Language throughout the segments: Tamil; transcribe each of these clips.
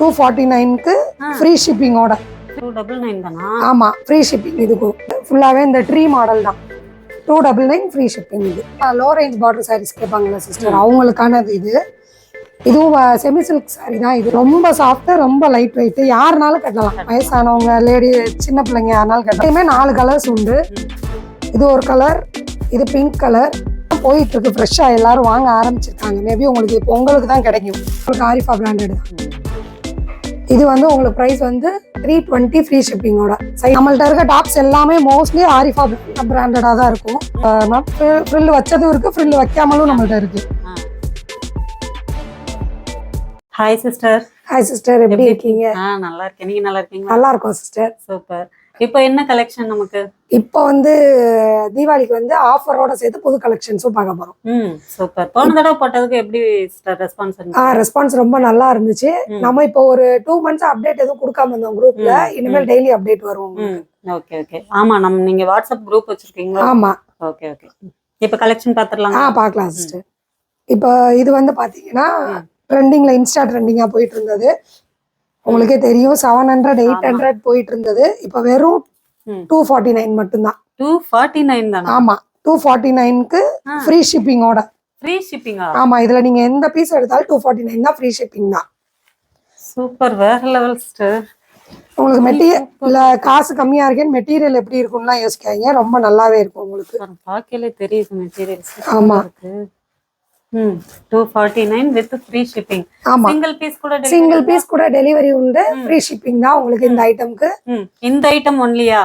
டூ ஃபார்ட்டி நைனுக்கு. ஃப்ரீ ஷிப்பிங்கோட டூ டபுள் நைன் தானா? ஆமாம் ஃப்ரீ ஷிப்பிங் இதுக்கும் ஃபுல்லாகவே இந்த ட்ரீ மாடல் தான். Two double nine free shipping இது. லோ ரேஞ்ச் பார்டர் சாரீஸ் கேட்பாங்கல்ல சிஸ்டர் அவங்களுக்கானது இது. இதுவும் செமி சில்க் saree தான் இது. ரொம்ப சாஃப்ட்டு ரொம்ப லைட் வெயிட் யாருனாலும் கட்டலாம். வயசானவங்க லேடி சின்ன பிள்ளைங்க யாருனாலும் கட்டலாம். நாலு கலர்ஸ் உண்டு. இது ஒரு கலர் இது பிங்க் கலர் போயிட்டு இருக்கு ஃப்ரெஷ்ஷாக எல்லாரும் வாங்க ஆரம்பிச்சிருக்காங்க. மேபி உங்களுக்கு இப்போ உங்களுக்கு தான் கிடைக்கும். உங்களுக்கு ஆரிஃபா பிராண்டட் தான். இது வந்து உங்களுக்கு ப்ரைஸ் வந்து த்ரீ டுவெண்ட்டி ஃப்ரீ ஷிப்பிங்கோட நம்மள்ட்ட இருக்க டாப்ஸ் எல்லாமே மோஸ்ட்லி ஆரிஃபா பிராண்டடாக தான் இருக்கும். ஃப்ரில் வச்சதும் இருக்கு ஃப்ரில் வைக்காமலும் நம்மள்ட்ட இருக்கு. ஹாய் சிஸ்டர் ஹாய் சிஸ்டர் எப்படி இருக்கீங்க? நல்லா இருக்கேன். நீங்க நல்லா இருக்கீங்களா? நல்லா இருக்கும் சிஸ்டர் சூப்பர் இப்போ என்ன கலெக்ஷன் நமக்கு? இப்போ வந்து தீபாவளிக்கு வந்து ஆஃபரோட சேர்த்து புது கலெக்ஷன்ஸும் பார்க்க போறோம். ம் சூப்பர். போன தடவை போட்டதுக்கு எப்படி ரெஸ்பான்ஸ் ஆ ரெஸ்பான்ஸ் ரொம்ப நல்லா இருந்துச்சு. நம்ம இப்போ ஒரு டூ மந்த்ஸ் அப்டேட் எதுவும் கொடுக்காம இருந்தோம் குரூப்ல இனிமேல் டெய்லி அப்டேட் வரும் ஓகே ஓகே ஆமா நம்ம நீங்க வாட்ஸ்அப் குரூப் வச்சிருக்கீங்களா? ஆமா. ஓகே ஓகே இப்போ கலெக்ஷன் பாத்துறலாம் ஆ பார்க்கலாம் சிஸ்டர் இப்போ இது வந்து பாத்தீங்கன்னா ட்ரெண்டிங்ல இன்ஸ்டா ட்ரெண்டிங்கா போயிட்டு இருந்தது. உங்களுக்கே தெரியும் செவன் ஹண்ட்ரட் எயிட் ஹண்ட்ரட் போயிட்டு இருந்தது இப்போ வெறும். டூ ஃபார்ட்டி நைன் மட்டும்தான். டூ ஃபார்ட்டி நைன் தானா? ஆமா டூ ஃபார்ட்டி நைனுக்கு. ஃப்ரீ ஷிப்பிங்கோட ஃப்ரீ ஷிப்பிங்கா ஆமா இதுல நீங்க எந்த பீஸ் எடுத்தாலும் டூ ஃபார்ட்டி நைன் தான் ஃப்ரீ ஷிப்பிங் தான். சூப்பர் வேற லெவல் உங்களுக்கு மெட்டீரியல் காசு கம்மியா இருக்கேன்னு மெட்டீரியல் எப்படி இருக்கும்லாம் யோசிக்காதீங்க. ரொம்ப நல்லாவே இருக்கும் உங்களுக்கு. பார்க்கலே தெரியுது மெட்டீரியல்ஸ் ஆமா. சிங்கிள் பீஸ் கூட சிங்கிள்? பீஸ் கூட டெலிவரி உண்டு. ஃப்ரீ ஷிப்பிங் தான் உங்களுக்கு இந்த ஐட்டம்க்கு ம் இந்த ஐட்டம் ஒன்லியா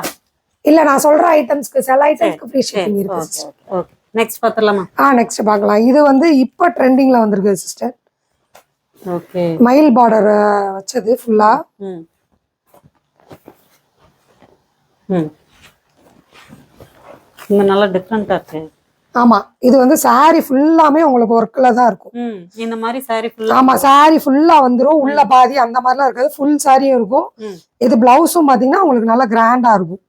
இல்ல நான் சொல்ற ஐட்டம்ஸ்க்கு சில ஐட்டம்ஸ்க்கு ஃப்ரீ ஷிப்பிங் இருக்கு ஓகே நெக்ஸ்ட் பார்த்துடலாமா ஆ நெக்ஸ்ட் பார்க்கலாம் இது வந்து இப்போ ட்ரெண்டிங்ல வந்திருக்கு சிஸ்டர் ஓகே மயில் பார்டர் வச்சது ஃபுல்லா ம். ம். இங்க நல்லா டிஃப்ரெண்டா இருக்கு. ஆமா இது வந்து saree ஃபுல்லாமே உங்களுக்கு ஒர்க்ல தான் இருக்கும். ம் இந்த மாதிரி saree ஃபுல்லா ஆமா saree ஃபுல்லா வந்துரும் உள்ள பாதி அந்த மாதிரிலாம் இருக்காது ஃபுல் சாரியும் இருக்கும். இது பிளவுஸும் பாத்தீங்கன்னா உங்களுக்கு நல்லா கிராண்டா இருக்கும்.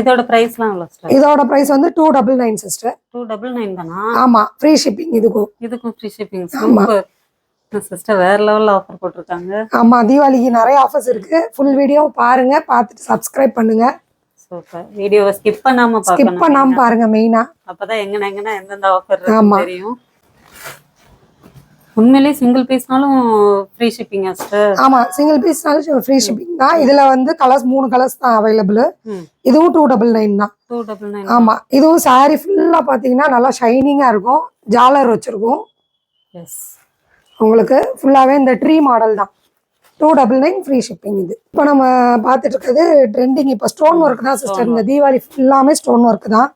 இதோட பிரைஸ்லாம் இதோட பிரைஸ் வந்து two double nine sister two double nine தானா? ஆமா ஃப்ரீ ஷிப்பிங் இதுக்கும். இதுக்கும் ஃப்ரீ ஷிப்பிங் ஆமா. சிஸ்டர் வேற லெவல்ல ஆஃபர் போட்டிருக்காங்க. ஆமா தீபாவளிக்கு நிறைய ஆஃபர்ஸ் இருக்கு. ஃபுல் வீடியோ பாருங்க பார்த்துட்டு சப்ஸ்கிரைப் பண்ணுங்க. சூப்பர் வீடியோவை ஸ்கிப் பண்ணாம ஸ்கிப் பண்ணாம பாருங்க மெயினா அப்பதான் எங்கன எங்கன எந்தெந்த ஆஃபர். தெரியும். உண்மையிலேயே சிங்கிள் பீஸ்னாலும் ஃப்ரீ ஷிப்பிங்கா சிஸ்டர் ஆமா சிங்கிள் பீஸ்னாலும் ஃப்ரீ ஷிப்பிங் தான். இதுல வந்து கலர்ஸ் மூணு கலர்ஸ் தான் அவைலபிள் இதுவும் டூ டபுள் நைன் தான். டூ டபுள் நைன் ஆமா. இதுவும் saree ஃபுல்லா பாத்தீங்கன்னா நல்லா ஷைனிங்கா இருக்கும். ஜாலர் வச்சிருக்கும். எஸ் உங்களுக்கு ஃபுல்லாவே இந்த ட்ரீ மாடல் தான். Two double nine free shipping இது. இப்போ நம்ம பார்த்துட்டு இருக்கிறது ட்ரெண்டிங் இப்போ ஸ்டோன் ஒர்க் தான் சிஸ்டர் இந்த தீபாவளி ஃபுல்லாமே ஸ்டோன் ஒர்க் தான்.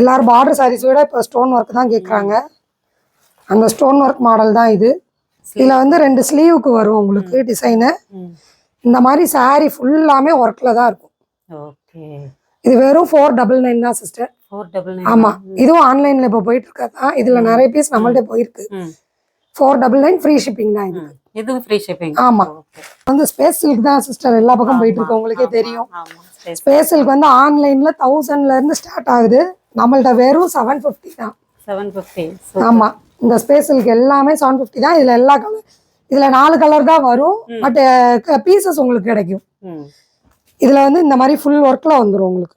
எல்லாரும் பார்டர் சாரீஸ் விட இப்போ ஸ்டோன் ஒர்க் தான் கேட்குறாங்க அந்த ஸ்டோன் ஒர்க் மாடல் தான் இது. இதில் வந்து ரெண்டு ஸ்லீவுக்கு வரும் உங்களுக்கு டிசைனு இந்த மாதிரி saree ஃபுல்லாமே ஒர்க்கில் தான் இருக்கும். இது வெறும் ஃபோர் டபுள் நைன் தான் சிஸ்டர் ஆமாம் இதுவும் ஆன்லைனில் இப்போ போயிட்டு இருக்கா. தான் இதில் நிறைய பீஸ் நம்மள்ட்ட போயிருக்கு. Four double nine free shipping தான் இது. இதுவும் ஃப்ரீ ஷிப்பிங் ஆமா. வந்து ஸ்பேஸ் சில்க் தான் சிஸ்டர் எல்லா பக்கம் போயிட்டு இருக்கு உங்களுக்கே தெரியும். சரி ஸ்பேஸ் சில்க் வந்து ஆன்லைன்ல தௌசண்ட்ல இருந்து ஸ்டார்ட் ஆகுது. நம்மள்ட்ட வெறும் செவன் ஃபிஃப்டி தான். செவன் ஃபிஃப்டி ஆமா. இந்த ஸ்பேஸ் சில்க் எல்லாமே செவன் ஃபிஃப்டி தான். இதுல எல்லா கலர் இதுல நாலு கலர் தான் வரும். பட் பீசஸ் உங்களுக்கு கிடைக்கும். இதுல வந்து இந்த மாதிரி ஃபுல் ஒர்க்ல வந்துரும் உங்களுக்கு.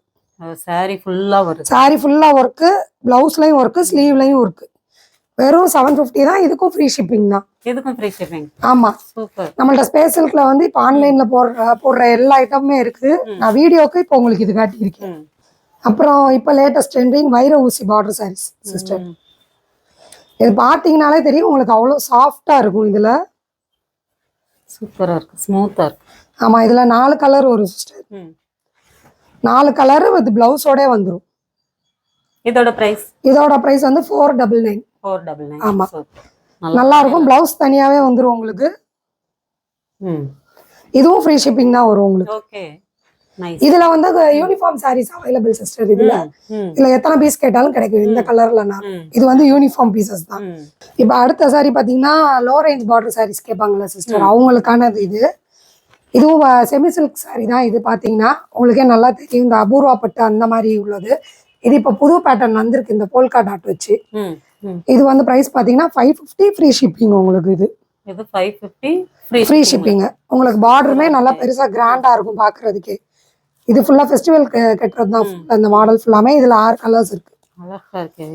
சாரி ஃபுல்லா வருது. Saree ஃபுல்லா ஒர்க்கு பிளவுஸ்லயும் ஒர்க்கு ஸ்லீவ்லயும் ஒர்க்கு வெறும் செவன் ஃபிஃப்டி தான். இதுக்கும் ஃப்ரீ ஷிப்பிங் தான். இதுக்கும் ஃப்ரீ ஷிப்பிங் ஆமா. சூப்பர் நம்மள்ட்ட ஸ்பேஸ் சில்க்ல வந்து இப்போ ஆன்லைன்ல போடுற போடுற எல்லா ஐட்டமுமே இருக்கு. நான் வீடியோக்கு இப்போ உங்களுக்கு இது காட்டியிருக்கேன். அப்புறம் இப்போ லேட்டஸ்ட் ட்ரெண்டிங் வைர ஊசி பார்டர் சாரீஸ் சிஸ்டர். இது பார்த்தீங்கனாலே தெரியும் உங்களுக்கு அவ்வளோ சாஃப்டா இருக்கும் இதுல. சூப்பரா இருக்கு. ஸ்மூத்தா இருக்கு. ஆமா இதுல நாலு கலர் வரும் சிஸ்டர் நாலு கலர் வித் பிளவுஸோட வந்துரும். இதோட பிரைஸ் இதோட பிரைஸ் வந்து four double nine four double nine ஆமா. நல்லா இருக்கும் பிளவுஸ் தனியாவே வந்துரும் உங்களுக்கு. இதுவும் ஃப்ரீ ஷிப்பிங் தான் வரும் உங்களுக்கு. ஓகே இதுல வந்து யூனிஃபார்ம் சாரீஸ் அவைலபிள் சிஸ்டர் இதுல. இதுல எத்தனை பீஸ் கேட்டாலும் கிடைக்கும். இந்த கலர்லனாலும் ம். இது வந்து யூனிஃபார்ம் பீசஸ் தான். இப்போ அடுத்த சாரி பார்த்தீங்கன்னா லோ ரேஞ்ச் பார்டர் சாரீஸ் கேட்பாங்கல்ல சிஸ்டர் அவங்களுக்கானது இது. இதுவும் செமி சில்க் saree தான். இது பார்த்தீங்கன்னா உங்களுக்கே நல்லா தெரியும். இந்த அபூர்வா பட்டு அந்த மாதிரி உள்ளது. இது இப்போ புது பேட்டர்ன் வந்திருக்கு. இந்த போல்கா டாட் வச்சு. இது வந்து ப்ரைஸ் பார்த்தீங்கன்னா ஃபைவ் ஃபிஃப்டி ஃப்ரீ ஷிப்பிங் உங்களுக்கு இது. இது ஃபைவ் ஃபிஃப்டி ஃப்ரீ ஷிப்பிங் உங்களுக்கு பார்டருமே நல்லா பெருசா கிராண்டா இருக்கும் பாக்குறதுக்கு. இது ஃபுல்லா ஃபெஸ்டிவல் கட்டுறது தான். அந்த மாடல் ஃபுல்லாமே இதுல ஆறு கலர்ஸ் இருக்கு. அழகா இருக்கு.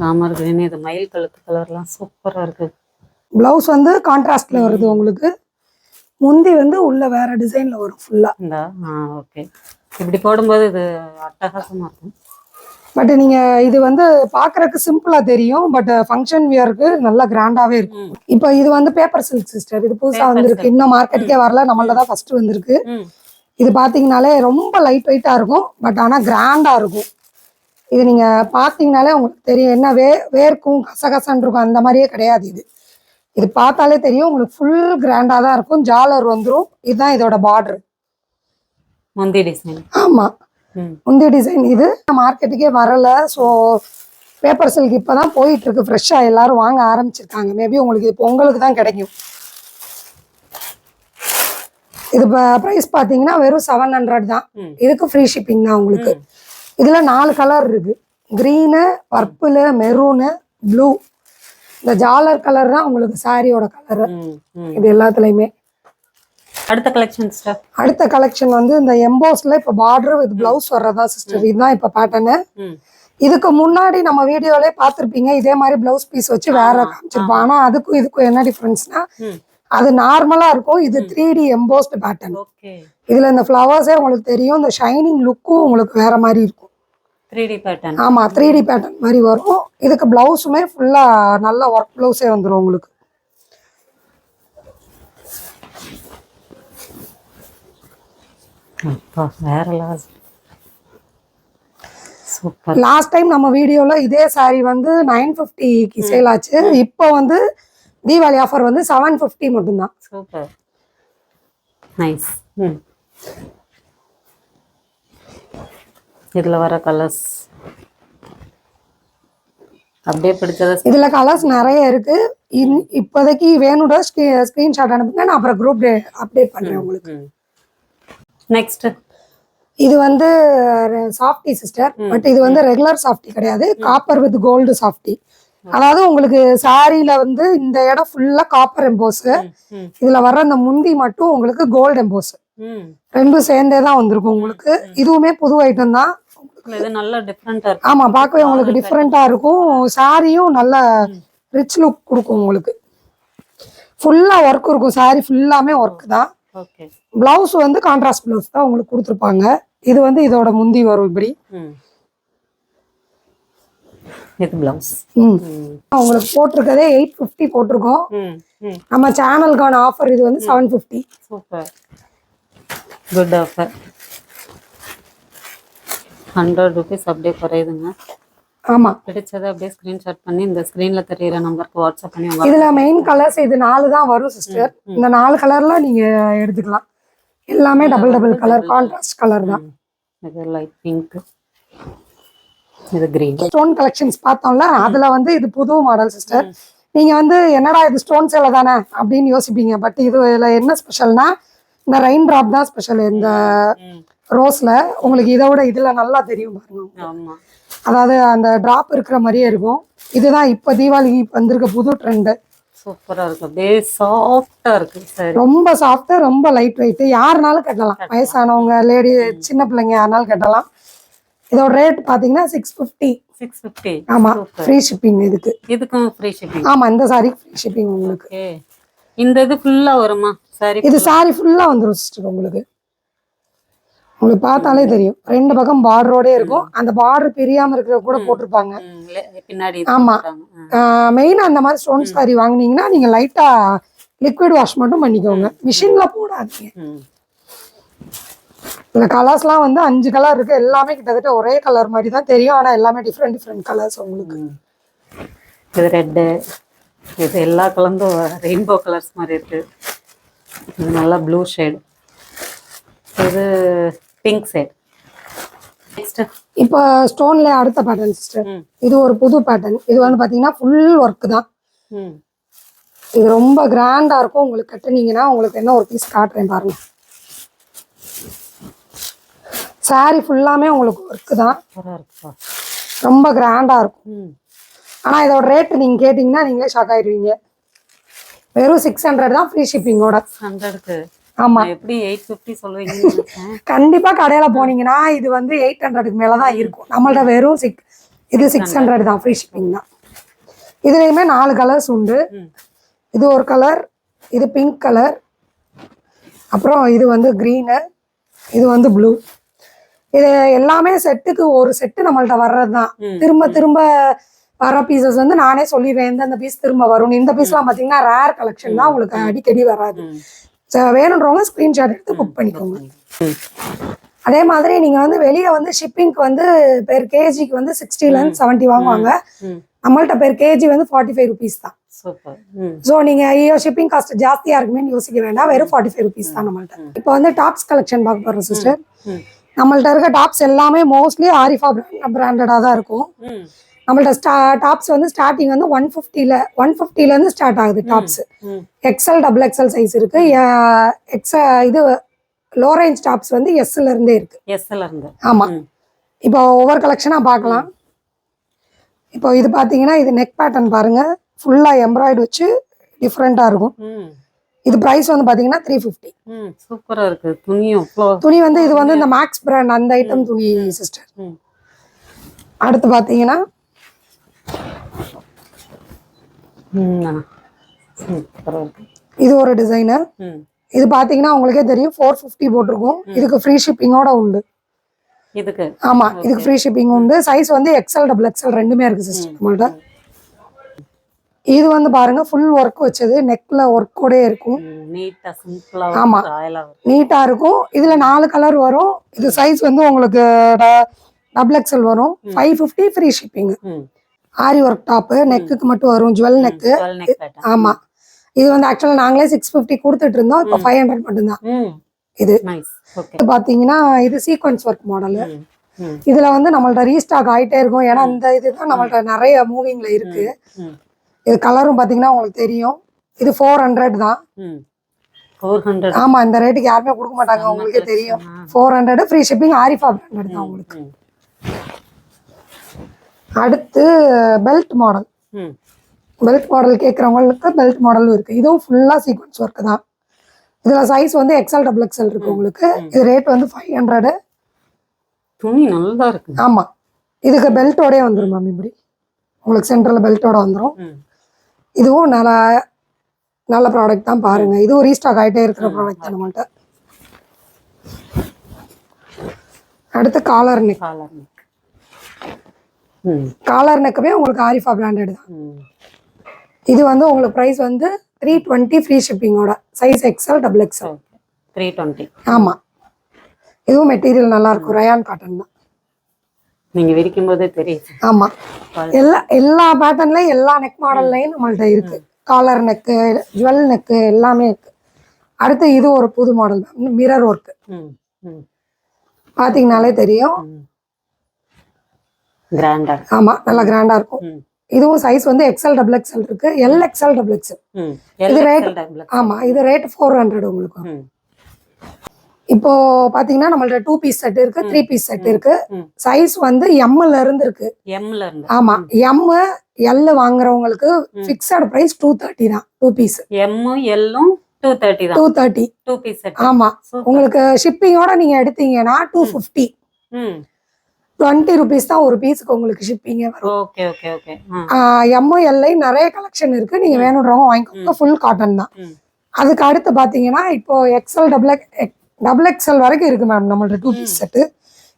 ராமர் கிரீன் இது? மயில் கழுத்து கலர்லாம் சூப்பரா இருக்கு. பிளவுஸ் வந்து கான்ட்ராஸ்ட்ல வருது உங்களுக்கு. முந்தி வந்து உள்ள வேற டிசைன்ல வரும் ஃபுல்லா இந்த ஆ ஓகே இப்படி போடும்போது இது அட்டகாசமா இருக்கும். பட் நீங்க இது வந்து பாக்குறதுக்கு சிம்பிளா தெரியும் பட் ஃபங்க்ஷன் வியருக்கு நல்லா கிராண்டாவே இருக்கும். இப்போ இது வந்து பேப்பர் சில்க் சிஸ்டர் இது புதுசா Paper வந்திருக்கு. இன்னும் மார்க்கெட்டுக்கே வரல. நம்மள்ட்ட தான் ஃபர்ஸ்ட் வந்திருக்கு. இது பாத்தீங்கனாலே ரொம்ப லைட் வெயிட்டா இருக்கும் பட் ஆனா கிராண்டா இருக்கும். இது நீங்க பாத்தீங்கனாலே உங்களுக்கு தெரியும். என்ன வே வேர்க்கும் கசகசன்னு இருக்கும். அந்த மாதிரியே கிடையாது இது. இது பார்த்தாலே தெரியும். உங்களுக்கு ஃபுல் கிராண்டா தான் இருக்கும். ஜாலர் வந்துரும். இதுதான் இதோட பார்டர் முந்தி டிசைன் ஆமா. ம். முந்தைய டிசைன் இது. மார்க்கெட்டுக்கே வரல. ஸோ பேப்பர் சில்க் இப்போ தான் போயிட்டு இருக்கு ஃப்ரெஷ்ஷாக எல்லாரும் வாங்க ஆரம்பிச்சிருக்காங்க. மேபி உங்களுக்கு இது பொங்கலுக்கு தான் கிடைக்கும். இது இப்போ ப்ரைஸ் பார்த்தீங்கன்னா வெறும் செவன் ஹண்ட்ரட் தான். இதுக்கு ஃப்ரீ ஷிப்பிங் தான் உங்களுக்கு. இதில் நாலு கலர் இருக்கு. க்ரீனு பர்பிளு மெரூனு ப்ளூ இந்த ஜாலர் கலர் தான் உங்களுக்கு சாரியோட கலர் இது எல்லாத்துலேயுமே. அடுத்த கலெக்ஷன் ஸ்டார் அடுத்த கலெக்ஷன் வந்து இந்த எம்போஸ்ல இப்போ பார்டர் வித் பிளவுஸ் வர்றதா சிஸ்டர் இதுதான் இப்போ பேட்டர்னு இதுக்கு முன்னாடி நம்ம வீடியோலே பார்த்துருப்பீங்க இதே மாதிரி பிளவுஸ் பீஸ் வச்சு வேற காமிச்சிருப்போம். ஆனா அதுக்கும் இதுக்கும் என்ன டிஃப்ரென்ஸ்னா அது நார்மலா இருக்கும். இது த்ரீ டி எம்போஸ்ட் பேட்டர்ன் இதுல இந்த ஃப்ளவர்ஸே உங்களுக்கு தெரியும் இந்த ஷைனிங் லுக்கும் உங்களுக்கு வேற மாதிரி இருக்கும். த்ரீ டி பேட்டர்ன் ஆமா த்ரீ டி பேட்டர்ன் மாதிரி வரும். இதுக்கு பிளவுஸுமே ஃபுல்லா நல்ல ஒர்க் பிளவுஸே வந்துடும் உங்களுக்கு. அப்பா வேற சூப்பர் லாஸ்ட் டைம் நம்ம வீடியோல இதே saree வந்து நைன் ஃபிஃப்டிக்கு சேல் ஆச்சு. இப்போ வந்து தீபாவளி ஆஃபர் வந்து செவன் ஃபிஃப்டி மட்டும்தான். சூப்பர் நைஸ் ம். இதுல வர கலர்ஸ் அப்படியே பிடிச்சத இதுல கலர்ஸ் நிறைய இருக்கு. இன்- இப்போதைக்கு வேணுட ஸ்கிரீன்ஷாட் அனுப்புங்க. நான் அப்புறம் குரூப் அப்டேட் பண்றேன் உங்களுக்கு. நெக்ஸ்ட் இது வந்து சாஃப்டி சிஸ்டர் பட் இது வந்து ரெகுலர் சாஃப்டி கிடையாது. காப்பர் வித் கோல்டு சாஃப்டி அதாவது உங்களுக்கு சாரியில வந்து இந்த இடம் ஃபுல்லா காப்பர் எம்போஸ் இதுல வர்ற அந்த முந்தி மட்டும் உங்களுக்கு கோல்டு எம்போஸ் ரெண்டும் சேர்ந்தே தான் வந்திருக்கும் உங்களுக்கு. இதுவுமே புது ஐட்டம் தான். ஆமா பார்க்கவே உங்களுக்கு டிஃப்ரெண்டா இருக்கும். சாரியும் நல்ல ரிச் லுக் கொடுக்கும் உங்களுக்கு. ஃபுல்லா ஒர்க் இருக்கும். சாரி ஃபுல்லாமே ஒர்க் தான். பிளவுஸ் வந்து கான்ட்ராஸ்ட் பிளவுஸ் தான் உங்களுக்கு கொடுத்துருப்பாங்க. இது வந்து இதோட முந்தி வரும் இப்படி. பிளவுஸ் உங்களுக்கு போட்டிருக்கதே எயிட் ஃபிஃப்டி போட்டிருக்கோம். நம்ம சேனலுக்கான ஆஃபர் இது வந்து seven fifty super. Good offer hundred rupees அப்படியே குறையுதுங்க. ஆமா. பிடிச்சதை அப்படியே ஸ்க்ரீன்ஷாட் பண்ணி இந்த ஸ்க்ரீனில் தெரியிற நம்பருக்கு வாட்ஸ்அப் பண்ணி இதுல மெயின் கலர்ஸ் இது நாலு தான் வரும் சிஸ்டர் இந்த நாலு கலர்ல நீங்க எடுத்துக்கலாம். எல்லாமே double double colour contrast colour தான். இது லைட் பிங்க் இது கிரீன் ஸ்டோன் கலெக்ஷன்ஸ் பார்த்தோம்ல அதுல வந்து இது புது மாடல் சிஸ்டர் நீங்க வந்து என்னடா இது ஸ்டோன் சேலை தானே அப்படின்னு யோசிப்பீங்க. பட் இது இதுல என்ன ஸ்பெஷல்னா இந்த ரெயின் டிராப் தான் ஸ்பெஷல் இந்த ரோஸ்ல உங்களுக்கு இதை விட இதுல நல்லா தெரியும் பாருங்க. அதாவது அந்த டிராப் இருக்கிற மாதிரியே இருக்கும். இதுதான் இப்ப தீபாவளிக்கு வந்திருக்க புது ட்ரெண்டு சூப்பராக இருக்கு. அப்படியே சாஃப்டாக இருக்கு சரி ரொம்ப சாஃப்ட் ரொம்ப லைட் வெயிட் யாருனாலும் கட்டலாம். வயசானவங்க லேடி சின்ன பிள்ளைங்க யாருனாலும் கட்டலாம். இதோட ரேட் பாத்தீங்கன்னா சிக்ஸ் ஃபிஃப்டி சிக்ஸ் ஃபிஃப்டி ஆமா ஃப்ரீ ஷிப்பிங் இதுக்கு. இதுக்கும் ஃப்ரீ ஷிப்பிங் ஆமா இந்த சாரி ஃப்ரீ ஷிப்பிங் உங்களுக்கு. இந்த இது ஃபுல்லாக வருமா? சரி இது சாரி ஃபுல்லா வந்துரும் சிஸ்டர் உங்களுக்கு. உங்களுக்கு பார்த்தாலே தெரியும். ரெண்டு பக்கம் பார்டரோடே இருக்கும். அந்த பார்டர் பிரியாம இருக்கிற கூட போட்டிருப்பாங்க. பின்னாடி ஆமா. மெயினா அந்த மாதிரி ஸ்டோன் சாரி வாங்குனீங்கன்னா நீங்க லைட்டா லிக்விட் வாஷ் மட்டும் பண்ணிக்கோங்க. மிஷின்ல போடாதீங்க. இந்த கலர்ஸ்லாம் வந்து அஞ்சு கலர் இருக்கு. எல்லாமே கிட்டத்தட்ட ஒரே கலர் மாதிரி தான் தெரியும். ஆனா எல்லாமே டிஃப்ரெண்ட் டிஃப்ரெண்ட் கலர்ஸ் உங்களுக்கு. இது ரெட்டு இது எல்லா கலந்தும் ரெயின்போ கலர்ஸ் மாதிரி இருக்கு. இது நல்லா ப்ளூ ஷேட் இது பிங்க் நெக்ஸ்ட் இப்போ ஸ்டோன்ல அடுத்த பேட்டர்ன் சிஸ்டர் இது ஒரு புது பேட்டர்ன் இது வந்து பாத்தீங்கன்னா ஃபுல் ஒர்க் தான். இது ரொம்ப கிராண்டா இருக்கும். உங்களுக்கு கட்டுனீங்கன்னா உங்களுக்கு என்ன ஒரு பீஸ் காட்டுறேன் பாருங்க. சாரி ஃபுல்லாமே உங்களுக்கு ஒர்க் தான். ரொம்ப கிராண்டா இருக்கும். ஆனா இதோட ரேட் நீங்க கேட்டீங்கன்னா நீங்களே ஷாக் ஆயிடுவீங்க. வெறும் சிக்ஸ் ஹண்ட்ரட் தான் ஃப்ரீ ஷிப்பிங்கோட ஹண்ட்ரடுக்கு ஆமா. எப்படி எயிட் ஃபிஃப்டி நினைச்சேன். கண்டிப்பா கடையில போனீங்கன்னா இது வந்து எயிட் ஹண்ட்ரடுக்கு மேல தான் இருக்கும். நம்மள்ட்ட வெறும் சிக் இது சிக்ஸ் ஹண்ட்ரட் தான் ஃப்ரீ ஷிப்பிங் தான். இதுலயுமே நாலு கலர்ஸ் உண்டு. இது ஒரு கலர் இது பிங்க் கலர் அப்புறம் இது வந்து க்ரீனு இது வந்து ப்ளூ இது எல்லாமே செட்டுக்கு ஒரு செட்டு நம்மள்ட்ட வர்றது தான். திரும்ப திரும்ப வர பீசஸ் வந்து நானே சொல்லிடுவேன். எந்தெந்த பீஸ் திரும்ப வரும். இந்த பீஸ்லாம் பார்த்தீங்கன்னா ரேர் கலெக்ஷன் தான் உங்களுக்கு அடிக்கடி வராது. வேணுன்றவங்க ஸ்க்ரீன்ஷாட் எடுத்து புக் பண்ணிக்கோங்க. அதே மாதிரி நீங்க வந்து வெளியே வந்து ஷிப்பிங்க்கு வந்து பெர் கேஜிக்கு வந்து சிக்ஸ்டிலேருந்து செவன்ட்டி வாங்குவாங்க. நம்மள்ட்ட பெர் கேஜி வந்து ஃபார்ட்டி ஃபைவ் ருபீஸ் தான் ஸோ நீங்க ஐயோ ஷிப்பிங் காஸ்ட் ஜாஸ்தியா இருக்குமே யோசிக்க வேண்டாம். வெறும் ஃபார்ட்டி ஃபைவ் ருபீஸ் தான் நம்மள்ட்ட. இப்போ வந்து டாப்ஸ் கலெக்ஷன் பார்க்க போறோம் சிஸ்டர். நம்மள்ட்ட இருக்க டாப்ஸ் எல்லாமே மோஸ்ட்லி ஆரிஃபா பிராண்டடாக தான் இருக்கும். நம்மள்ட்ட ஸ்டா டாப்ஸ் வந்து ஸ்டார்டிங் வந்து ஒன் ஃபிஃப்டியில் ஒன் ஃபிஃப்டிலேருந்து ஸ்டார்ட் ஆகுது டாப்ஸ். ம். எக்ஸல் டபுள் எக்ஸல் சைஸ் இருக்கு. எக்ஸ இது லோ ரேஞ்ச் டாப்ஸ் வந்து எஸ்ல இருந்தே இருக்கு. எஸ்எல் இருந்து. ஆமா. இப்போ ஒவ்வொரு கலெக்ஷனா பார்க்கலாம். இப்போ இது பாத்தீங்கன்னா இது நெக் பேட்டர்ன் பாருங்க. ஃபுல்லா எம்ப்ராய்டு வச்சு டிஃப்ரெண்டா இருக்கும். இது பிரைஸ் வந்து பாத்தீங்கன்னா த்ரீ ஃபிஃப்டி சூப்பரா இருக்கு. துணியும் துணி வந்து இது வந்து இந்த மேக்ஸ் பிராண்ட் அந்த ஐட்டம் துணி சிஸ்டர் அடுத்து பாத்தீங்கன்னா இது ஒரு டிசைனர் இது பாத்தீங்கன்னா உங்களுக்கே தெரியும் ஃபோர் ஃபிஃப்டி போட்டிருக்கும். இதுக்கு ஃப்ரீ ஷிப்பிங்கோட உண்டு. இதுக்கு? ஆமா இதுக்கு ஃப்ரீ ஷிப்பிங் உண்டு. சைஸ் வந்து எக்ஸல் டபுள் எக்ஸல் ரெண்டுமே இருக்கு சிஸ்டர் நம்மள்ட்ட இது வந்து பாருங்க ஃபுல் ஒர்க் வச்சது. நெக்ல ஒர்க்கோட இருக்கும். நீட்டா சிம்பிளா ஆமா. நீட்டா இருக்கும். இதுல நாலு கலர் வரும். இது சைஸ் வந்து உங்களுக்கு டபுள் எக்ஸல் வரும். Five fifty free shipping aari work top நெக்குக்கு மட்டும் வரும் jewel neck jewel neck pattern ஆமா. இது வந்து ஆக்சுவலா நாங்களே சிக்ஸ் ஃபிஃப்டி கொடுத்துட்டு இருந்தோம் இப்போ ஃபைவ் ஹண்ட்ரட் மட்டும்தான். இது. இது பாத்தீங்கன்னா இது சீக்வன்ஸ் ஒர்க் மாடல் இதுல வந்து நம்மள்ட்ட ரீஸ்டாக் ஆயிட்டே இருக்கும். ஏன்னா இந்த இதுதான் நம்மள்ட்ட நிறைய மூவிங்ல இருக்கு. இது கலரும் பாத்தீங்கன்னா உங்களுக்கு தெரியும். இது ஃபோர் ஹண்ட்ரட் தான். ஹண்ட்ரட் ஆமா இந்த ரேட்டுக்கு யாருமே கொடுக்க மாட்டாங்க. உங்களுக்கே தெரியும். Four hundred free shipping Arifa branded தான் உங்களுக்கு. அடுத்து பெல்ட் மாடல் பெல்ட் மாடல் கேட்குறவங்களுக்கு பெல்ட் மாடலும் இருக்கு. இதுவும் ஃபுல்லா சீக்வன்ஸ் ஒர்க் தான். இதுல சைஸ் வந்து எக்ஸல் டபுள் எக்ஸல் இருக்கு உங்களுக்கு. இது ரேட் வந்து ஃபைவ் ஹண்ட்ரட் துணி நல்லா இருக்கு. ஆமா. இதுக்கு பெல்ட்டோடய வந்துரும் மேம் இப்படி. உங்களுக்கு சென்டர்ல பெல்ட்டோட வந்துரும். ம். இதுவும் நல்ல நல்ல ப்ராடக்ட் தான் பாருங்க. இதுவும் ரீஸ்டாக் ஆயிட்டே இருக்கிற ப்ராடக்ட் தான் நம்மள்ட்ட. அடுத்து காலர் நெக் காலர் நெக் ம் காலர் நெக்குமே உங்களுக்கு ஆரிஃபா பிராண்டட் தான். இது வந்து உங்களுக்கு ப்ரைஸ் வந்து three twenty free ஷிப்பிங்கோட size XL double XL okay three twenty ஆமா. இதுவும் மெட்டீரியல் நல்லா இருக்கும். ரயான் காட்டன் தான். நீங்க விரிக்கும் போதே தெரியுது. ஆமா. எல்லா எல்லா பேட்டர்ன்லயும் எல்லா நெக் மாடல்லையும் நம்மள்ட்ட இருக்கு. காலர் நெக்கு ஜுவல் நெக்கு எல்லாமே இருக்கு. அடுத்து இது ஒரு புது மாடல் மிரர் ஒர்க் ம். ம். பாத்தீங்கனாலே தெரியும். கிராண்டா ஆமா நல்லா கிராண்டா இருக்கும். இதுவும் சைஸ் வந்து எக்ஸல் டபுள் எக்ஸல் இருக்கு. எல் எக்ஸல் டபுள் எக்ஸல் ம். இது டைம்ல ஆமா இது ரேட் ஃபோர் ஹண்ட்ரட் உங்களுக்கு. இப்போ பாத்தீங்கன்னா நம்மள்ட்ட டூ பீஸ் செட் இருக்கு த்ரீ பீஸ் செட் இருக்கு. சைஸ் வந்து எம்ல இருந்து இருக்கு. எம்ல இருந்து. ஆமா எம் எல் வாங்குறவங்களுக்கு ஃபிக்ஸட் பிரைஸ் டூ தேர்ட்டி தான் டூ பீஸ் எம்மும் எல்லும் two thirty two thirty two piece ஆமா உங்களுக்கு ஷிப்பிங்கோட நீங்க எடுத்தீங்கன்னா டூ ஃபிஃப்டி டுவெண்ட்டி ருபீஸ் தான் ஒரு பீஸுக்கு உங்களுக்கு ஷிப்பிங்கே வரும். ஓகே ஓகே ஓகே ஆ. எம்ஓ எல்ஐ நிறைய கலெக்ஷன் இருக்கு. நீங்க வேணுன்றவங்க வாங்கிக்கோங்க. ஃபுல் காட்டன் தான். அதுக்கு அடுத்து பாத்தீங்கன்னா இப்போ எக்ஸல் டபுள் டபுள் எக்ஸல் வரைக்கும் இருக்கு மேம் நம்மள்ட்ட டூ பீஸ் செட்டு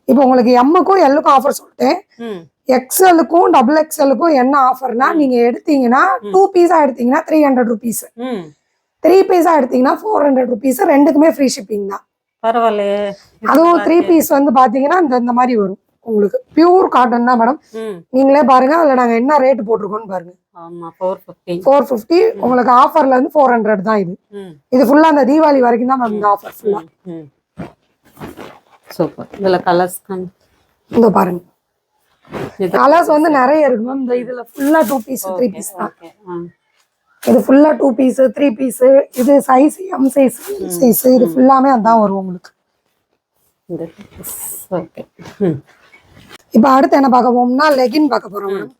இப்போ உங்களுக்கு எம்முக்கும் எல்லுக்கும் ஆஃபர் சொல்லிட்டேன். ம். எக்ஸலுக்கும் டபுள் எக்ஸலுக்கும் என்ன ஆஃபர்னா நீங்க எடுத்தீங்கன்னா டூ பீஸா எடுத்தீங்கன்னா த்ரீ ஹண்ட்ரட் ருபீஸ் த்ரீ பீஸா எடுத்தீங்கன்னா ஃபோர் ஹண்ட்ரட் ருபீஸ் ரெண்டுக்குமே ஃப்ரீ ஷிப்பிங் தான். பரவாயில்லையே. அதுவும் த்ரீ பீஸ் வந்து பாத்தீங்கன்னா இந்த இந்த மாதிரி வரும். உங்களுக்கு பியூர் காட்டன் தான் மேடம் நீங்களே பாருங்க அதுல நாங்க என்ன ரேட் போட்டிருக்கோம்னு பாருங்க. ஃபோர் ஃபிஃப்டி உங்களுக்கு ஆஃபர்ல இருந்து ஃபோர் ஹண்ட்ரட் தான் இது. இது ஃபுல்லா அந்த தீபாவளி வரைக்கும் தான் மேம் இந்த ஆஃபர் ஃபுல்லா சூப்பர். இதுல கலர்ஸ் இந்த பாருங்க. கலர்ஸ் வந்து நிறைய இருக்கு மேம் இந்த இதுல ஃபுல்லா டூ பீஸ் த்ரீ பீஸ் தான். இது ஃபுல்லா டூ பீஸ் த்ரீ பீஸ் இது சைஸ் எம் சைஸ் சைஸ் இது ஃபுல்லாமே அதான் வரும் உங்களுக்கு. ஓகே இப்போ அடுத்து என்ன பார்க்க போறோம்னா லெகின் பார்க்க போறோம் மேடம்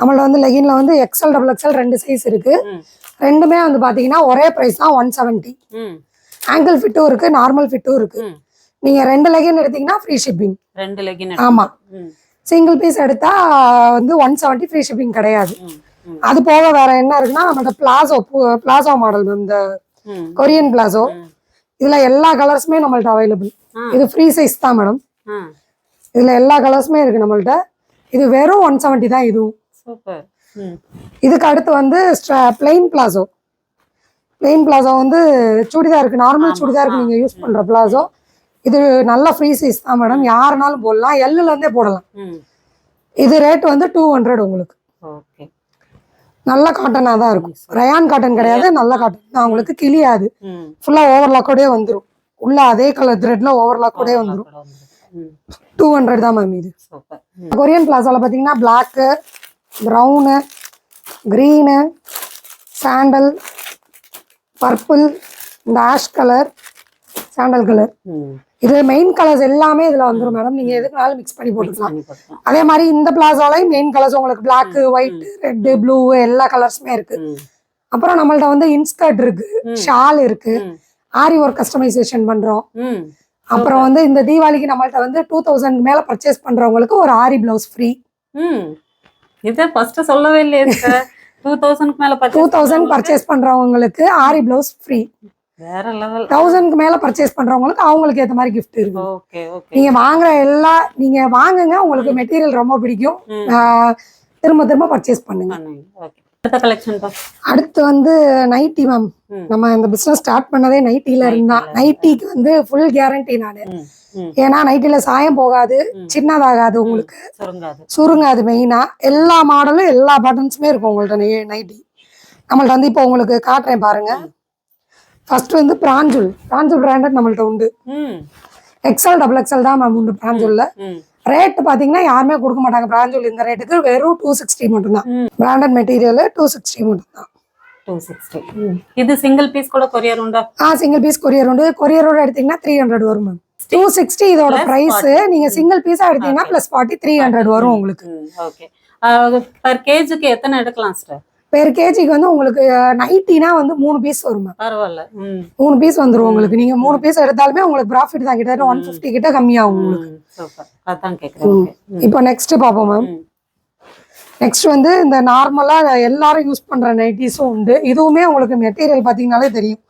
நம்மள்ட்ட வந்து லெகின்ல வந்து எக்ஸல் டபுள் எக்ஸல் ரெண்டு சைஸ் இருக்கு. ரெண்டுமே வந்து பாத்தீங்கன்னா ஒரே பிரைஸ் தான் ஒன் செவன்ட்டி ஆங்கிள் ஃபிட்டும் இருக்கு நார்மல் ஃபிட்டும் இருக்கு. நீங்க ரெண்டு லெகின் எடுத்தீங்கன்னா ஃப்ரீ ஷிப்பிங் ரெண்டு லெகின் ஆமா. சிங்கிள் பீஸ் எடுத்தா வந்து ஒன் செவன்ட்டி ஃப்ரீ ஷிப்பிங் கிடையாது. அது போக வேற என்ன இருக்குன்னா நம்மள்ட்ட பிளாசோ பிளாசோ மாடல் இந்த கொரியன் பிளாசோ. இதுல எல்லா கலர்ஸுமே நம்மள்ட்ட அவைலபிள். இது ஃப்ரீ சைஸ் தான் மேடம் இதுல எல்லா கலர்ஸுமே இருக்கு நம்மள்ட்ட. இது வெறும் ஒன் செவன்ட்டி தான் இதுவும். சூப்பர். இதுக்கு அடுத்து வந்து பிளெயின் பிளாசோ பிளெயின் பிளாசோ வந்து சுடிதாருக்கு நார்மல் சுடிதாருக்கு நீங்க யூஸ் பண்ற பிளாசோ இது நல்ல ஃப்ரீ சைஸ் தான் மேடம் யாருனாலும் போடலாம். எல்லுல இருந்தே போடலாம். இது ரேட் வந்து டூ ஹண்ட்ரட் உங்களுக்கு. நல்ல காட்டனாக தான் இருக்கும். ரயான் காட்டன் கிடையாது. நல்ல காட்டன் தான் உங்களுக்கு கிளியாது. ம். ஃபுல்லா ஓவர்லாக்கோடே வந்துடும் உள்ள அதே கலர் த்ரெட்ல ஓவர்லாக்கோடே வந்துடும் டூ ஹண்ட்ரட் தான் மேம் இது. கொரியன் பிளாசால பார்த்தீங்கன்னா black brown green sandal purple இந்த ஆஷ் கலர் சாண்டல் கலர் இது மெயின் கலர்ஸ் எல்லாமே இதுல வந்துடும் மேடம் நீங்க எதுக்குனாலும் மிக்ஸ் பண்ணி போட்டுக்கலாம். அதே மாதிரி இந்த பிளாசாலையும் மெயின் கலர்ஸ் உங்களுக்கு பிளாக் ஒயிட் ரெட்டு ப்ளூ எல்லா கலர்ஸுமே இருக்கு. அப்புறம் நம்மள்ட்ட வந்து இன்ஸ்கர்ட் இருக்கு ஷால் இருக்கு. ஆரி ஒர்க் கஸ்டமைசேஷன் பண்றோம். அப்புறம் வந்து இந்த தீபாவளிக்கு நம்மள்ட்ட வந்து டூ தௌசண்ட் மேல பர்ச்சேஸ் பண்றவங்களுக்கு ஒரு ஆரி பிளவுஸ் ஃப்ரீ ம். இதை ஃபர்ஸ்ட் சொல்லவே இல்லையே டூ தௌசண்ட்க்கு மேல டூ தௌசண்ட் பர்ச்சேஸ் பண்றவங்களுக்கு ஆரி பிளவுஸ் ஃப்ரீ வேற லெவல் தௌசண்ட்க்கு மேல பர்ச்சேஸ் பண்றவங்களுக்கு அவங்களுக்கு ஏத்த மாதிரி gift இருக்கு. ஓகே ஓகே நீங்க வாங்குற எல்லா நீங்க வாங்குங்க உங்களுக்கு மெட்டீரியல் ரொம்ப பிடிக்கும். திரும்ப திரும்ப பர்ச்சேஸ் பண்ணுங்க. பண்ணுங்க. ஓகே அடுத்த கலெக்ஷன் பா. அடுத்து வந்து நைட்டி மேம். நம்ம இந்த பிசினஸ் ஸ்டார்ட் பண்ணதே நைட்டில இருந்தா நைட்டிக்கு வந்து ஃபுல் கேரண்டி நானு. ஏன்னா நைட்டில சாயம் போகாது சின்னதாகாது உங்களுக்கு. சுருங்காது. மெயினா எல்லா மாடலும் எல்லா பட்டன்ஸுமே இருக்கும் உங்கள்ட்ட நைட்டி நம்மள்ட்ட வந்து இப்போ உங்களுக்கு காட்டுறேன் பாருங்க. ஃபர்ஸ்ட் வந்து பிராஞ்சுல் பிராஞ்சுல் பிராண்டட் நம்மள்ட்ட உண்டு. எக்ஸல் டபுள் எக்ஸல் தான் மேம் உண்டு பிராஞ்சுல்ல ம் ரேட் பாத்தீங்கன்னா யாருமே கொடுக்க மாட்டாங்க. பிராஞ்சுல் இந்த ரேட்டுக்கு வெறும் டூ சிக்ஸ்டி மட்டும்தான். பிராண்டட் மெட்டீரியல் டூ சிக்ஸ்டி மட்டும்தான். இது சிங்கிள் பீஸ் கூட கொரியர் உண்டா? ஆ சிங்கிள் பீஸ் கொரியர் உண்டு. கொரியரோட எடுத்தீங்கன்னா த்ரீ ஹண்ட்ரட் வரும் மேம் டூ சிக்ஸ்டி இதோட பிரைஸ் நீங்க சிங்கிள் பீஸா எடுத்தீங்கன்னா பிளஸ் ஃபார்ட்டி த்ரீ ஹண்ட்ரட் வரும் உங்களுக்கு. ஓகே பர் கேஜுக்கு எத்தனை எடுக்கலாம் சார் பெர் கேஜிக்கு வந்து உங்களுக்கு நைட்டினா வந்து மூணு பீஸ் வரும் பரவாயில்ல. மூணு பீஸ் வந்துரும் உங்களுக்கு. நீங்க மூணு பீஸ் எடுத்தாலுமே உங்களுக்கு ப்ராஃபிட் தான். கிட்டத்தட்ட ஒன் ஃபிஃப்டி கிட்ட கம்மியாகும் உங்களுக்கு. இப்போ நெக்ஸ்ட் பார்ப்போம்? மேம் நெக்ஸ்ட் வந்து இந்த நார்மலா எல்லாரும் யூஸ் பண்ற நைட்டிஸும் உண்டு. இதுவுமே உங்களுக்கு மெட்டீரியல் பார்த்தீங்கனாலே தெரியும்.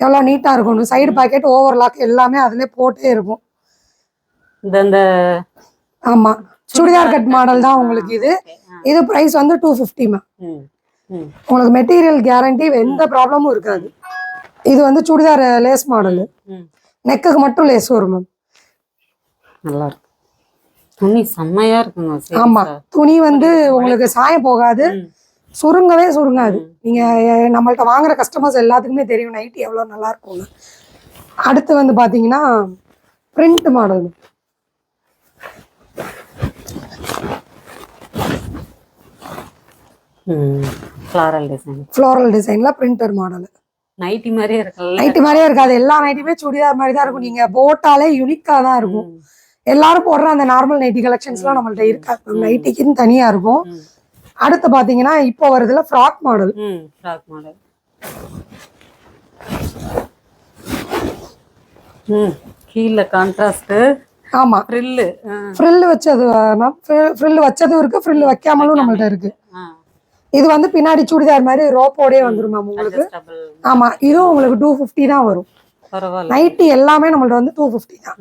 எவ்வளோ நீட்டா இருக்கும். சைடு பாக்கெட் ஓவர்லாக் எல்லாமே அதுலயே போட்டே இருக்கும். இந்த இந்த ஆமா. சுடிதார் கட் மாடல் தான் உங்களுக்கு இது. இது பிரைஸ் வந்து டூ ஃபிஃப்டி மேம் உங்களுக்கு மெட்டீரியல் கேரண்டி எந்த ப்ராப்ளமும் இருக்காது. இது வந்து சுடிதார் லேஸ் மாடல் நெக்குக்கு மட்டும் லேஸ் வரும் மேம் நல்லா இருக்கு. துணி செம்மையா இருக்குங்க ஆமா. துணி வந்து உங்களுக்கு சாயம் போகாது. சுருங்கவே சுருங்காது. நீங்க நம்மள்ட்ட வாங்குற கஸ்டமர்ஸ் எல்லாத்துக்குமே தெரியும் நைட்டி எவ்வளவு நல்லா இருக்கும்னு. அடுத்து வந்து பாத்தீங்கன்னா பிரிண்ட் மாடல் ம். ஃப்ளாரல் டிசைன் ஃப்ளோரல் டிசைன்ல பிரிண்டர் மாடல் நைட்டி மாதிரியே இருக்குல்ல? நைட்டி மாதிரியே இருக்காது. எல்லா நைட்டியுமே சுடிதார் மாதிரி தான் இருக்கும். நீங்க போட்டாலே யூனிக்கா தான் இருக்கும். எல்லாரும் போடுற அந்த நார்மல் நைட்டி கலெக்ஷன்ஸ்லாம் நம்மள்ட்ட இருக்காது நைட்டிக்குன்னு தனியா இருக்கும். அடுத்து பாத்தீங்கன்னா இப்போ வருதுல ஃப்ராக் மாடல் ஃப்ராக் மாடல் ம் கீழே கான்ட்ராஸ்ட் ஆமா. ஃப்ரில்லு ஃப்ரில் வச்சது மேம் ஃப்ரில் வச்சதும் இருக்கு. ஃப்ரில் வைக்காமலும். நம்மள்ட்ட இருக்கு. இது வந்து பின்னாடி சுடிதார் மாதிரி ரோப்போடே வந்துரும் மேம் உங்களுக்கு? ஆமா இதுவும் உங்களுக்கு டூ ஃபிஃப்டி தான் வரும். நைட்டி எல்லாமே நம்மள்ட்ட வந்து டூ ஃபிஃப்டி தான்.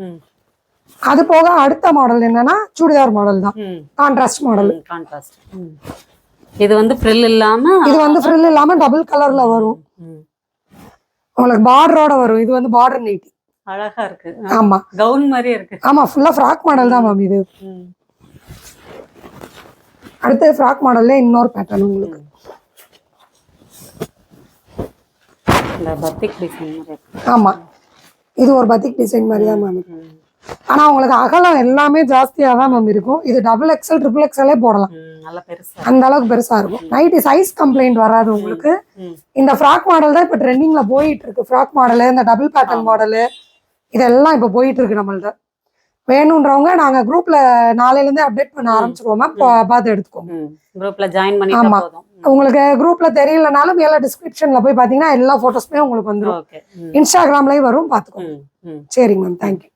அது போக அடுத்த மாடல் என்னன்னா சுடிதார் மாடல் தான். கான்ட்ராஸ்ட் மாடல் கான்ட்ராஸ்ட் இது வந்து ஃப்ரில் இல்லாம இது வந்து ஃப்ரில் இல்லாம டபுள் கலர்ல வரும். உங்களுக்கு பார்டரோட வரும். இது வந்து பார்டர் நைட்டி அழகா இருக்கு. ஆமா. கவுன் மாதிரியே இருக்கு. ஆமா ஃபுல்லா ஃப்ராக் மாடல் தான் மேம் இது. அடுத்து ஃப்ராக் மாடல்ல இன்னொரு பேட்டர்ன் உங்களுக்கு. இந்த பத்திக் டிசைன் மாதிரி. இருக்கு ஆமா. இது ஒரு பத்திக் டிசைன் மாதிரி தான் மேம் ம். ஆனா உங்களுக்கு அகலம் எல்லாமே ஜாஸ்தியா தான் மேம் இருக்கும். இது டபுள் எக்ஸ்எல் ட்ரிபிள் எக்ஸ்எல்லே போடலாம். அந்த அளவுக்கு பெருசா இருக்கும். நைட்டி சைஸ் கம்ப்ளைண்ட் வராது உங்களுக்கு. இந்த ஃப்ராக் மாடல் தான் இப்போ ட்ரெண்டிங்ல போயிட்டு இருக்கு. ஃப்ராக் மாடலு இந்த டபுள் பேட்டர்ன் மாடலு இதெல்லாம் இப்போ போயிட்டு இருக்கு நம்மள்ட்ட. வேணுன்றவங்க நாங்க குரூப்ல நாளையில இருந்தே அப்டேட் பண்ண ஆரம்பிச்சிருவோம் பார்த்து எடுத்துக்கோங்க. குரூப்ல ஜாயின் பண்ணிட்டா ஆமா. உங்களுக்கு குரூப்ல தெரியலனாலும் மேல டிஸ்கிரிப்ஷன்ல போய் பாத்தீங்கன்னா எல்லா போட்டோஸ்மே உங்களுக்கு வந்துடும் இன்ஸ்டாகிராம்லயும் வரும் பாத்துக்கோங்க சரிங்க மேம் தேங்க்யூ